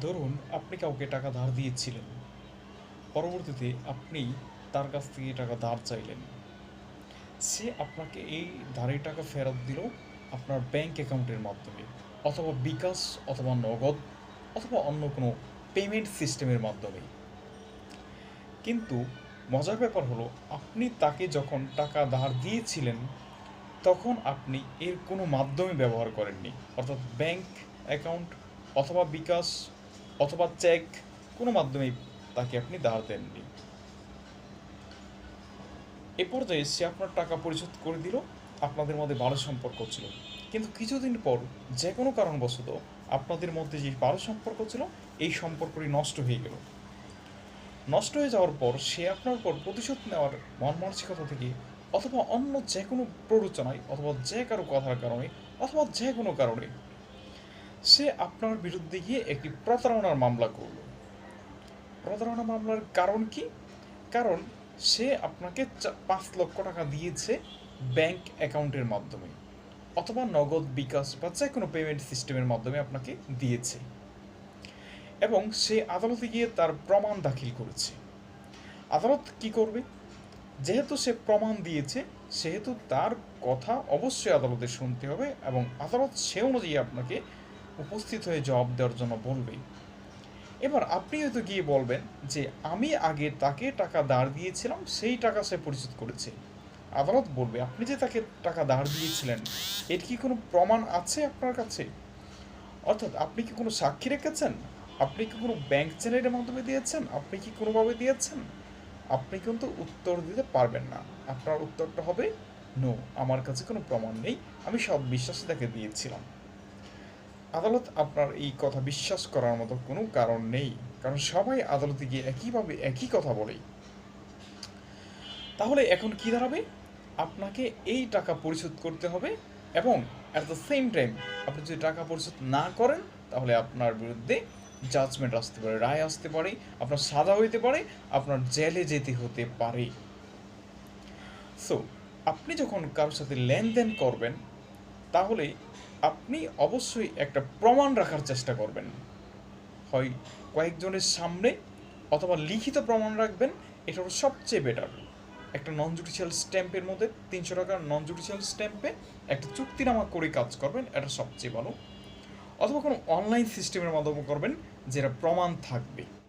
ধরুন, আপনি কাউকে টাকা ধার দিয়েছিলেন। পরবর্তীতে আপনি তার কাছ থেকে টাকা ধার চাইলেন। সে আপনাকে এই ধারের টাকা ফেরত দিল আপনার ব্যাংক অ্যাকাউন্টের মাধ্যমে, অথবা বিকাশ, অথবা নগদ, অথবা অন্য কোনো পেমেন্ট সিস্টেমের মাধ্যমে। কিন্তু মজার ব্যাপার হলো, আপনি তাকে যখন টাকা ধার দিয়েছিলেন, তখন আপনি এর কোনো মাধ্যমে ব্যবহার করেননি। অর্থাৎ ব্যাংক অ্যাকাউন্ট অথবা বিকাশ অথবা চেক কোনো মাধ্যমেই তাকে আপনি ধার দেননি। এ পর্যায়ে সে আপনার টাকা পরিশোধ করে দিল, আপনাদের মধ্যে ভালো সম্পর্ক ছিল। কিন্তু কিছুদিন পর যে কোনো কারণবশত আপনাদের মধ্যে যে ভালো সম্পর্ক ছিল, এই সম্পর্কটি নষ্ট হয়ে গেল। নষ্ট হয়ে যাওয়ার পর সে আপনার উপর প্রতিশোধ নেওয়ার মন মানসিকতা থেকে অথবা অন্য যে কোনো প্ররোচনায় অথবা যে কারও কথার কারণে অথবা যে কোনো কারণে সে আপনার বিরুদ্ধে গিয়ে একটি প্রতারণার মামলা করল। প্রতারণা মামলার কারণ কি? কারণ সে আপনাকে পাঁচ লক্ষ টাকা দিয়েছে ব্যাংক অ্যাকাউন্টের মাধ্যমে অথবা নগদ বিকাশ বা যে কোনো পেমেন্ট সিস্টেমের মাধ্যমে আপনাকে দিয়েছে এবং সে আদালতে গিয়ে তার প্রমাণ দাখিল করেছে। আদালত কি করবে? যেহেতু সে প্রমাণ দিয়েছে, সেহেতু তার কথা অবশ্যই আদালতে শুনতে হবে এবং আদালত সে অনুযায়ী আপনাকে উপস্থিত হয়ে জবাব দেওয়ার জন্য বলবে, এবার আপনি হয়তো গিয়ে বলবেন যে, আমি আগে তাকে টাকা ধার দিয়েছিলাম, সেই টাকা সে পরিশোধ করেছে। আদালত বলবে, আপনি যে তাকে টাকা ধার দিয়েছিলেন, এর কি কোনো প্রমাণ আছে আপনার কাছে? অর্থাৎ আপনি কি কোনো সাক্ষী রেখেছেন? আপনি কি কোনো ব্যাংক চ্যানেলের মাধ্যমে দিয়েছেন? আপনি কি কোনোভাবে দিয়েছেন? আপনি কিন্তু উত্তর দিতে পারবেন না। আপনার উত্তরটা হবে, নো, আমার কাছে কোনো প্রমাণ নেই, আমি সব বিশ্বাসে তাকে দিয়েছিলাম। আদালত আপনার এই কথা বিশ্বাস করার মতো কোনো কারণ নেই। কারণ সবাই আদালতে গিয়ে একইভাবে একই কথা বলে। তাহলে এখন কি দাঁড়াবে? আপনাকে এই টাকা পরিশোধ করতে হবে এবং অ্যাট দ্য সেম টাইম আপনি যদি টাকা পরিশোধ না করেন, তাহলে আপনার বিরুদ্ধে জাজমেন্ট আসতে পারে, রায় আসতে পারে, আপনার সাজা হইতে পারে, আপনার জেলে যেতে হতে পারে। সো আপনি যখন কারোর সাথে লেনদেন করবেন, তাহলে আপনি অবশ্যই একটা প্রমাণ রাখার চেষ্টা করবেন। হয় কয়েকজনের সামনে অথবা লিখিত প্রমাণ রাখবেন, এটা হলো সবচেয়ে বেটার একটা নন জুডিশিয়াল স্ট্যাম্পের মধ্যে তিনশো টাকার নন জুডিশিয়াল স্ট্যাম্পে একটা চুক্তিনামা করে কাজ করবেন, এটা সবচেয়ে ভালো। অথবা কোনো অনলাইন সিস্টেমের মাধ্যমে করবেন, যেটা প্রমাণ থাকবে।